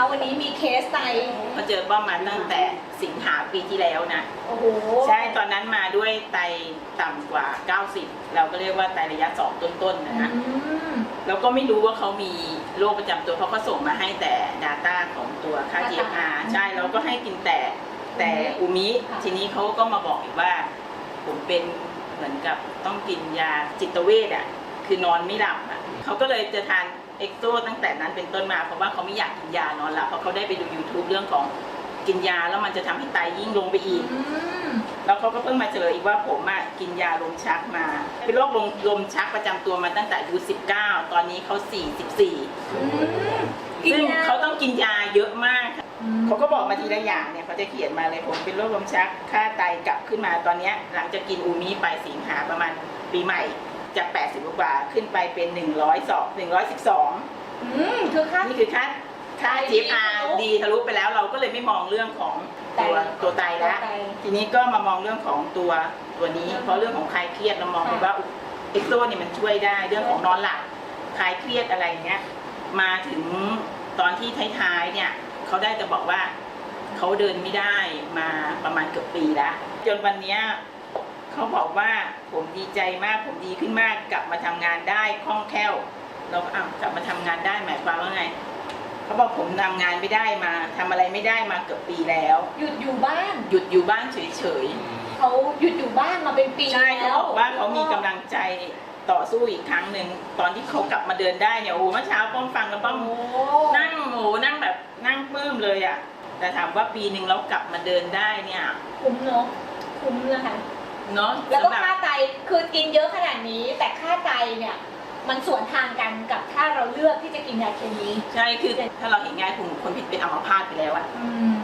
คะวันนี้มีเคสไตเขาเจอป้อมมาตั้งแต่สิงหาปีที่แล้วนะ โอ้โหใช่ตอนนั้นมาด้วยไตต่ำกว่า 90 เราก็เรียกว่าไตระยะ 2 ต้นๆนะนะอืมเราก็ไม่รู้ว่าเขามีโรคประจำตัวเพราะเขาส่งมาให้แต่ Data ของตัวค่าค่า GFR ตับใช่เราก็ให้กินแต่แต่อูมิค่ะทีนี้เขาก็มาบอกอีกว่า ผมเป็นเหมือนกับต้องกินยาจิตเวชอะ คือนอนไม่หลับอะเขาก็เลยจะทานเอ็กโซตั้งแต่นั้นเป็นต้นมาเพราะว่าเขาไม่อยากกินยานอนหลับเพราะเขาได้ไปดู YouTube เรื่องของกินยาแล้วมันจะทำให้ไตยิ่งลงไปอีกอืมแล้วเขาก็เพิ่งมาเจออีกว่าผมอะกินยาลมชักมา เป็นโรคลมลมชักประจำตัวมาตั้งแต่อายุ19 ตอนนี้เขา 44อืมซึ่งกินยเขาต้องกินยาเยอะมากอืมเขาก็บอกมาทีละอย่างเนี่ยเขาจะเขียนมาเลยผมเป็นโรคลมชัก ค่าไตกลับขึ้นมาตอนเนี้ยหลังจากกินอูมิไปสิงหาประมาณปีใหม่ จาก 80 กว่าขึ้นไปเป็น 102 112 อืมคือค่า นี่คือค่าค่าไต GFR ดีดีทะลุไปแล้วเราก็เลยไม่มองเรื่องของตัวไต ตัวไตแล้วตัวไตทีนี้ก็มามองเรื่องของตัวตัวนี้ เพราะเรื่องของคลายเครียดเรามองไปค่ะว่าเอ็กโซเนี่ยมันช่วยได้เรื่องของนอนหลับคลายเครียดอะไรเงี้ยมาถึงตอนที่ท้ายๆเนี่ยเขาได้จะบอกว่าเขาเดินไม่ได้มาประมาณเกือบปีแล้วจนวันเนี้ย เขาบอกว่าผมดีใจมากผมดีขึ้นมากกลับมาทำงานได้คล่องแคล่ว เราก็อ้าวกลับมาทำงานได้หมายความว่าไงเขาบอกผมทำงานไม่ได้มาทำอะไรไม่ได้มาเกือบปีแล้ว หยุดอยู่บ้าน หยุดอยู่บ้านเฉยเขาหยุดอยู่บ้านมาเป็นปีๆใช่เขาแล้วบอกว่าเขามีกำลังใจต่อสู้อีกครั้งหนึ่งตอนที่เขากลับมาเดินได้เนี่ยโอ้โหเมื่อเช้าป้อมฟังแล้วป้อมโอ้นั่งโอ้โหนั่งแบบนั่งปลื้มเลยอะแต่ถามว่าปีหนึ่งเรากลับมาเดินได้เนี่ย คุ้มเนาะคุ้มนะคะ เนาะแล้วก็สำหรับค่าไตคือกินเยอะขนาดนี้ แต่ค่าไตเนี่ยมันสวนทางกันกับถ้าเราเลือกที่จะกินยาเคมีใช่คือถ้าเราเห็นง่ายคุณคนผิดเป็นอัมพาตไปแล้วอะอืม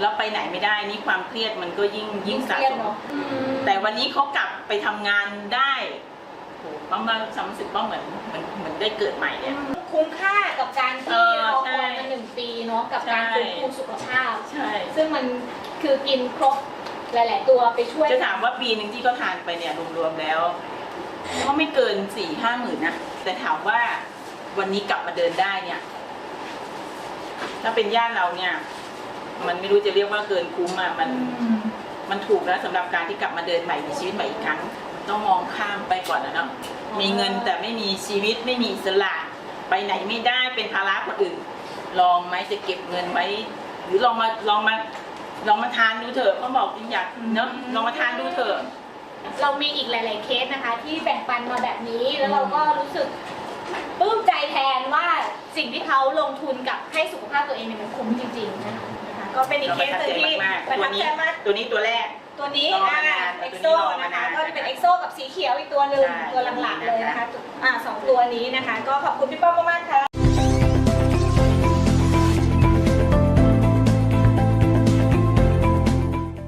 แล้วไปไหนไม่ได้นี่ความเครียดมันก็ยิ่งยิ่งสะเครียดสมเนาะอืมแต่วันนี้เขากลับไปทำงานได้โอ้โหป้อมว่าความรู้สึกป้อมเหมือนเหมือนเหมือนได้เกิดใหม่เนี่ยคุ้มค่ากับการเอที่อเราคใช่อยมาหนึ่งปีเนาะกับการใช่ฟื้นฟูสุขภาพใช่ซึ่งมันคือกินครบ หลาย ๆ ตัวไปช่วย จะถามว่าปีหนึ่งที่เขาทานไปเนี่ยรวมๆแล้วก็ไม่เกินสี่ห้าหมื่นนะแต่ถามว่าวันนี้กลับมาเดินได้เนี่ย ถ้าเป็นญาติเราเนี่ย มันไม่รู้จะเรียกว่าเกินคุ้มอะมันมมันถูกแล้วสำหรับการที่กลับมาเดินใหม่มีชีวิตใหม่อีกครั้ง ต้องมองข้ามไปก่อนนะเนาะมีเงินแต่ไม่มีชีวิตไม่มีอิสระไปไหนไม่ได้เป็นภาระคนอื่น ลองไหมจะเก็บเงินไว้ หรือลองมาลองมา ลองมาทานดูเถอะเขาบอกอยากเนาะลองมาทานดูเถอะ เรามีอีกหลาย ๆ เคสนะคะ ที่แบ่งปันมาแบบนี้แล้วเราก็รู้สึกปลื้มใจแทนว่าสิ่งที่เขาลงทุนกับให้สุขภาพตัวเองเนี่ยมันคุ้มจริง ๆ นะคะนะคะก็เป็นอีกเราเคประสทับหนึ่งใจที่มากประๆตัวทับนี้ใจมากตัวนี้ตัวแรก ตัวนี้รออ่ามานานเอ็กตัวโซนี้รอมานะคะนานก็จะเป็นเอ็กโซกับสีเขียวอีกตัวหนึ่งใช่ตัวหลังๆเลยนะคะตัวนี้นะคะอ่าสองตัวนี้นะคะ ก็ขอบคุณพี่ป้อม